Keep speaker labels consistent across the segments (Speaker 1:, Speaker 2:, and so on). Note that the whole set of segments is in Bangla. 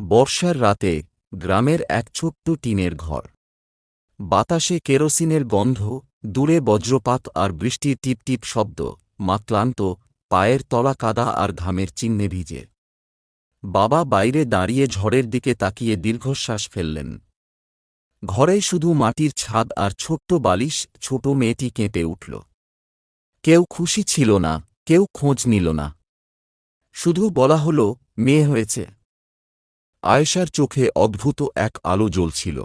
Speaker 1: বর্ষার রাতে গ্রামের এক ছোট্ট টিনের ঘর। বাতাসে কেরোসিনের গন্ধ, দূরে বজ্রপাত আর বৃষ্টির টিপটিপ শব্দ, মা ক্লান্ত, পায়ের তলা কাদা আর ঘামের চিহ্নে ভিজে। বাবা বাইরে দাঁড়িয়ে ঝড়ের দিকে তাকিয়ে দীর্ঘশ্বাস ফেললেন। ঘরেই শুধু মাটির ছাদ আর ছোট্ট বালিশ, ছোট মেয়েটি কেঁপে উঠল। কেউ খুশি ছিল না, কেউ খোঁজ নিল না। শুধু বলা হল, মেয়ে হয়েছে। আয়েশার চোখে অদ্ভুত এক আলো জ্বলছিল।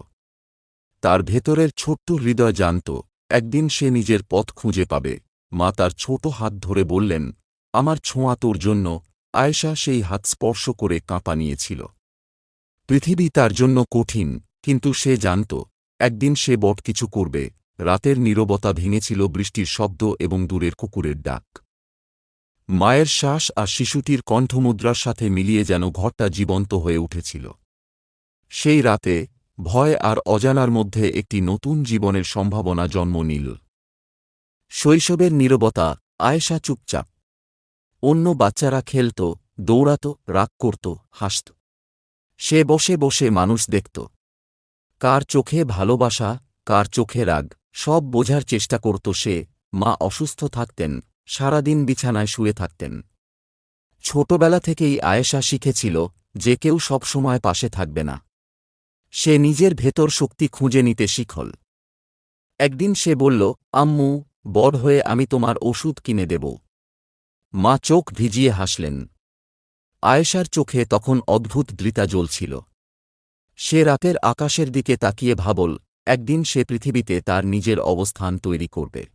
Speaker 1: তার ভেতরের ছোট্ট হৃদয় জানত, একদিন সে নিজের পথ খুঁজে পাবে। মা তার ছোট হাত ধরে বললেন, আমার ছোঁয়া তোর জন্য। আয়েশা সেই হাত স্পর্শ করে কাঁপা নিয়েছিল। পৃথিবী তার জন্য কঠিন, কিন্তু সে জানত, একদিন সে বট কিছু করবে। রাতের নীরবতা ভেঙেছিল বৃষ্টির শব্দ এবং দূরের কুকুরের ডাক। মায়ের শ্বাস আর শিশুটির কণ্ঠমুদ্রার সাথে মিলিয়ে যেন ঘরটা জীবন্ত হয়ে উঠেছিল। সেই রাতে, ভয় আর অজানার মধ্যে একটি নতুন জীবনের সম্ভাবনা জন্ম নিল। শৈশবের নীরবতা, আয়েশা চুপচাপ। অন্য বাচ্চারা খেলত, দৌড়াত, রাগ করত, হাসত। সে বসে বসে মানুষ দেখত। কার চোখে ভালোবাসা, কার চোখে রাগ, সব বোঝার চেষ্টা করত সে, মা অসুস্থ থাকতেন। সারাদিন বিছানায় শুয়ে থাকতেন। ছোটবেলা থেকেই আয়েশা শিখেছিল যে কেউ সবসময় পাশে থাকবে না। সে নিজের ভেতর শক্তি খুঁজে নিতে শিখল। একদিন সে বলল, আম্মু, বড় হয়ে আমি তোমার ওষুধ কিনে দেব। মা চোখ ভিজিয়ে হাসলেন। আয়েশার চোখে তখন অদ্ভুত দৃতা জ্বলছিল। সে রাতের আকাশের দিকে তাকিয়ে ভাবল, একদিন সে পৃথিবীতে তার নিজের অবস্থান তৈরি করবে।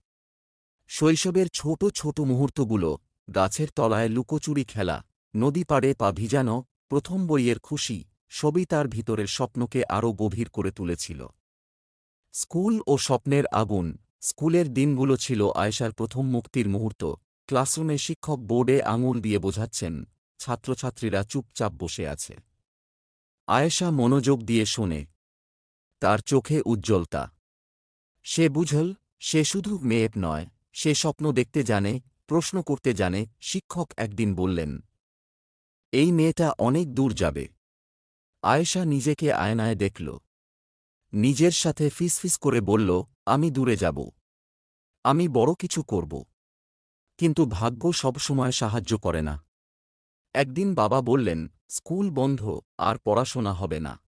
Speaker 1: শৈশবের ছোট ছোট মুহূর্তগুলো, গাছের তলায় লুকোচুরি খেলা, নদী পাড়ে পা ভিজানো, প্রথম বইয়ের খুশি, সবই তার ভিতরের স্বপ্নকে আরও গভীর করে তুলেছিল। স্কুল ও স্বপ্নের আগুন, স্কুলের দিনগুলো ছিল আয়েশার প্রথম মুক্তির মুহূর্ত। ক্লাসরুমে শিক্ষক বোর্ডে আঙুল দিয়ে বোঝাচ্ছেন, ছাত্রছাত্রীরা চুপচাপ বসে আছে। আয়েশা মনোযোগ দিয়ে শোনে, তার চোখে উজ্জ্বলতা। সে বুঝল, সে শুধু মেয়েপ নয় সে স্বপ্ন দেখতে জানে, প্রশ্ন করতে জানে, শিক্ষক একদিন বললেন, এই মেয়েটা অনেক দূর যাবে। আয়েশা নিজেকে আয়নায় দেখল। নিজের সাথে ফিসফিস করে বলল, আমি দূরে যাব। আমি বড় কিছু করব। কিন্তু ভাগ্য সবসময় সাহায্য করে না। একদিন বাবা বললেন, স্কুল বন্ধ, আর পড়াশোনা হবে না।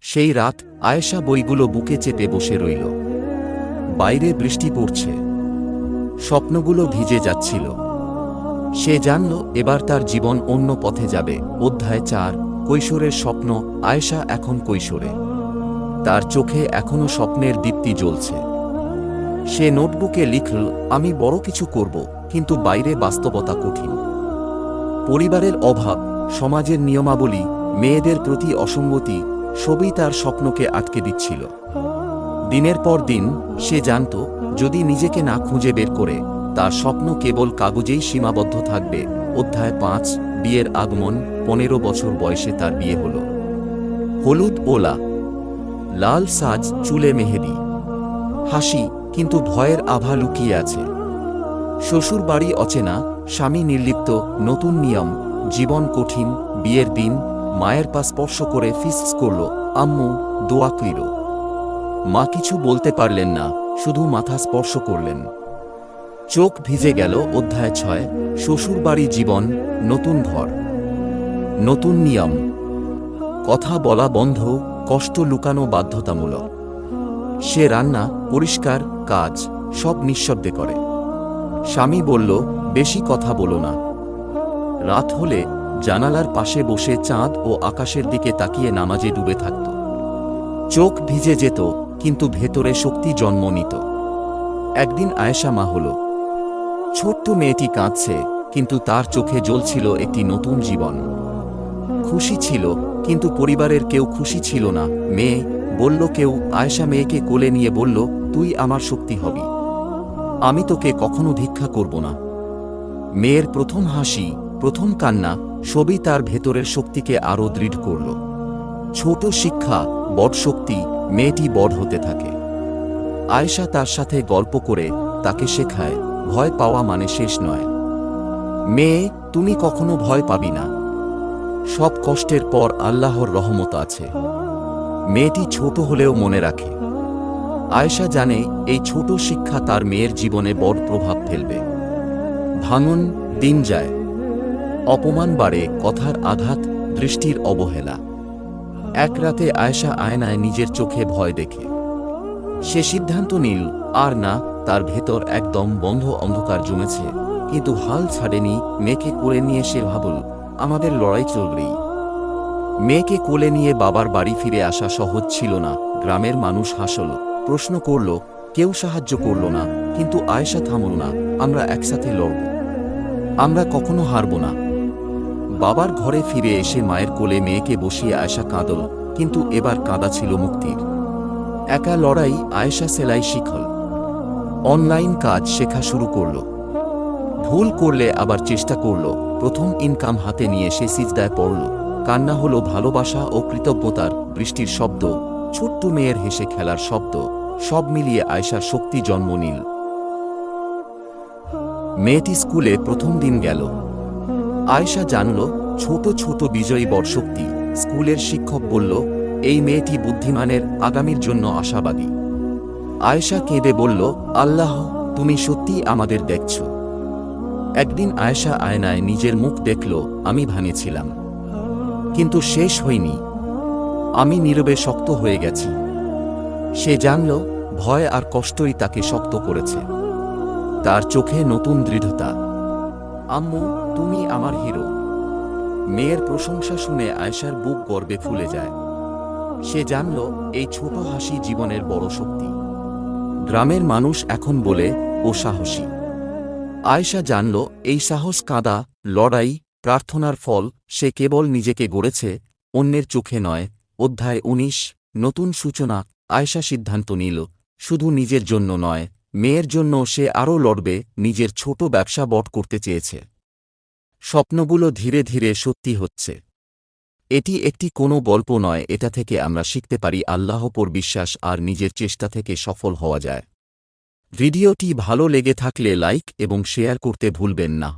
Speaker 1: সেই রাত আয়েশা বইগুলো বুকে চেপে বসে রইল। বাইরে বৃষ্টি পড়ছে। স্বপ্নগুলো ভিজে যাচ্ছিল। সে জানল এবার তার জীবন অন্য পথে যাবে। অধ্যায় চার, কৈশোরের স্বপ্ন, আয়েশা এখন কৈশোরে। তার চোখে এখনও স্বপ্নের দীপ্তি জ্বলছে। সে নোটবুকে লিখল, আমি বড় কিছু করব, কিন্তু বাইরে বাস্তবতা কঠিন। পরিবারের অভাব, সমাজের নিয়মাবলী, মেয়েদের প্রতি অসঙ্গতি, সবই তার স্বপ্নকে আটকে দিচ্ছিল। দিনের পর দিন, সে জানত, যদি নিজেকে না খুঁজে বের করে, তার স্বপ্ন কেবল কাগজেই সীমাবদ্ধ থাকবে। অধ্যায় পাঁচ, বিয়ের আগমন, পনেরো বছর বয়সে তার বিয়ে হল। হলুদ ওলা। লাল সাজ, চুলে মেহেদি। হাসি, কিন্তু ভয়ের আভা লুকিয়ে আছে। শ্বশুর বাড়ি অচেনা, স্বামী নির্লিপ্ত, নতুন নিয়ম, জীবন কঠিন, বিয়ের দিন, মায়ের পা স্পর্শ করে ফিস করল, আম্মু দোয়া কইর মা কিছু বলতে পারলেন না, শুধু মাথা স্পর্শ করলেন। চোখ ভিজে গেল অধ্যায় ছয় শ্বশুরবাড়ি জীবন, নতুন ঘর। নতুন নিয়ম। কথা বলা বন্ধ, কষ্ট লুকানো বাধ্যতামূলক। সে রান্না, পরিষ্কার, কাজ, সব নিঃশব্দে করে। স্বামী বলল, বেশি কথা বলো না। রাত হলে জানালার পাশে বসে চাঁদ ও আকাশের দিকে তাকিয়ে নামাজে ডুবে থাকত। চোখ ভিজে যেত কিন্তু ভেতরে শক্তি জন্ম নিত একদিন আয়েশা মা হল, ছোট্ট মেয়েটি কাঁদছে, কিন্তু তার চোখে জ্বলছিল একটি নতুন জীবন। খুশি ছিল, কিন্তু পরিবারের কেউ খুশি ছিল না। মেয়ে বলল কেউ, আয়েশা মেয়েকে কোলে নিয়ে বলল, তুই আমার শক্তি হবি। আমি তোকে কখনো ভিক্ষা করব না। মেয়ের প্রথম হাসি, প্রথম কান্না, সবই তার ভেতরের শক্তিকে আরও দৃঢ় করল। ছোট শিক্ষা, বড় শক্তি মেয়েটি বড় হতে থাকে। আয়েশা তার সাথে গল্প করে তাকে শেখায়, ভয় পাওয়া মানে শেষ নয়। মেয়ে, তুমি কখনো ভয় পাবি না। সব কষ্টের পর আল্লাহর রহমত আছে। মেয়েটি ছোট হলেও মনে রাখে। আয়েশা জানে এই ছোট শিক্ষা তার মেয়ের জীবনে বড় প্রভাব ফেলবে। ভাঙন, দিন যায়। অপমান বাড়ে, কথার আঘাত, দৃষ্টির অবহেলা। এক রাতে আয়েশা আয়নায় নিজের চোখে ভয় দেখে। সে সিদ্ধান্ত নিল, আর না, তার ভেতর একদম বন্ধ অন্ধকার জমেছে। কিন্তু হাল ছাড়েনি, মেয়েকে কোলে নিয়ে সে ভাবল, আমাদের লড়াই চলবেই। মেয়েকে কোলে নিয়ে বাবার বাড়ি ফিরে আসা সহজ ছিল না। গ্রামের মানুষ হাসল, প্রশ্ন করল, কেউ সাহায্য করল না, কিন্তু আয়েশা থামল না, আমরা একসাথে লড়ব। আমরা কখনো হারব না। বাবার ঘরে ফিরে এসে মায়ের কোলে মেয়েকে বসিয়ে আয়েশা কাঁদল, কিন্তু এবার কাঁদা ছিল মুক্তির। একা লড়াই আয়েশা সেলাই শিখল। অনলাইন কাজ শেখা শুরু করল। ভুল করলে আবার চেষ্টা করল। প্রথম ইনকাম হাতে নিয়ে সে সিজদায় পড়ল। কান্না হলো ভালোবাসা ও কৃতজ্ঞতার বৃষ্টির শব্দ। ছোট্ট মেয়ের হেসে খেলার শব্দ। সব মিলিয়ে আয়সার শক্তি জন্ম নিল। মেয়েটি স্কুলে প্রথম দিন গেল। আয়েশা জানল, ছোট ছোট বিজয়ী বড় শক্তি স্কুলের শিক্ষক বলল, এই মেয়েটি বুদ্ধিমানের, আগামীর জন্য আশাবাদী। আয়েশা কেঁদে বলল, আল্লাহ, তুমি সত্যি আমাদের দেখছ। একদিন আয়েশা আয়নায় নিজের মুখ দেখল, আমি ভাঙেছিলাম কিন্তু শেষ হইনি আমি নীরবে শক্ত হয়ে গেছি। সে জানল, ভয় আর কষ্টই তাকে শক্ত করেছে। তার চোখে নতুন দৃঢ়তা। আম্মু তুমি আমার হিরো। মেয়ের প্রশংসা শুনে আয়সার বুক গর্বে ফুলে যায়। সে জানল, এই ছোট হাসি জীবনের বড় শক্তি। গ্রামের মানুষ এখন বলে, ও সাহসী। আয়েশা জানল, এই সাহস কাঁদা, লড়াই, প্রার্থনার ফল, সে কেবল নিজেকে গড়েছে, অন্যের চোখে নয়। অধ্যায় উনিশ, নতুন সূচনা, আয়েশা সিদ্ধান্ত নিল, শুধু নিজের জন্য নয়, মেয়ের জন্য সে আরও লড়বে, নিজের ছোট ব্যবসা বট করতে চেয়েছে। স্বপ্নগুলো ধীরে ধীরে সত্যি হচ্ছে। এটি একটি কোনো গল্প নয়, এটা থেকে আমরা শিখতে পারি আল্লাহপর বিশ্বাস আর নিজের চেষ্টা থেকে সফল হওয়া যায়। ভিডিওটি ভালো লেগে থাকলে লাইক এবং শেয়ার করতে ভুলবেন না।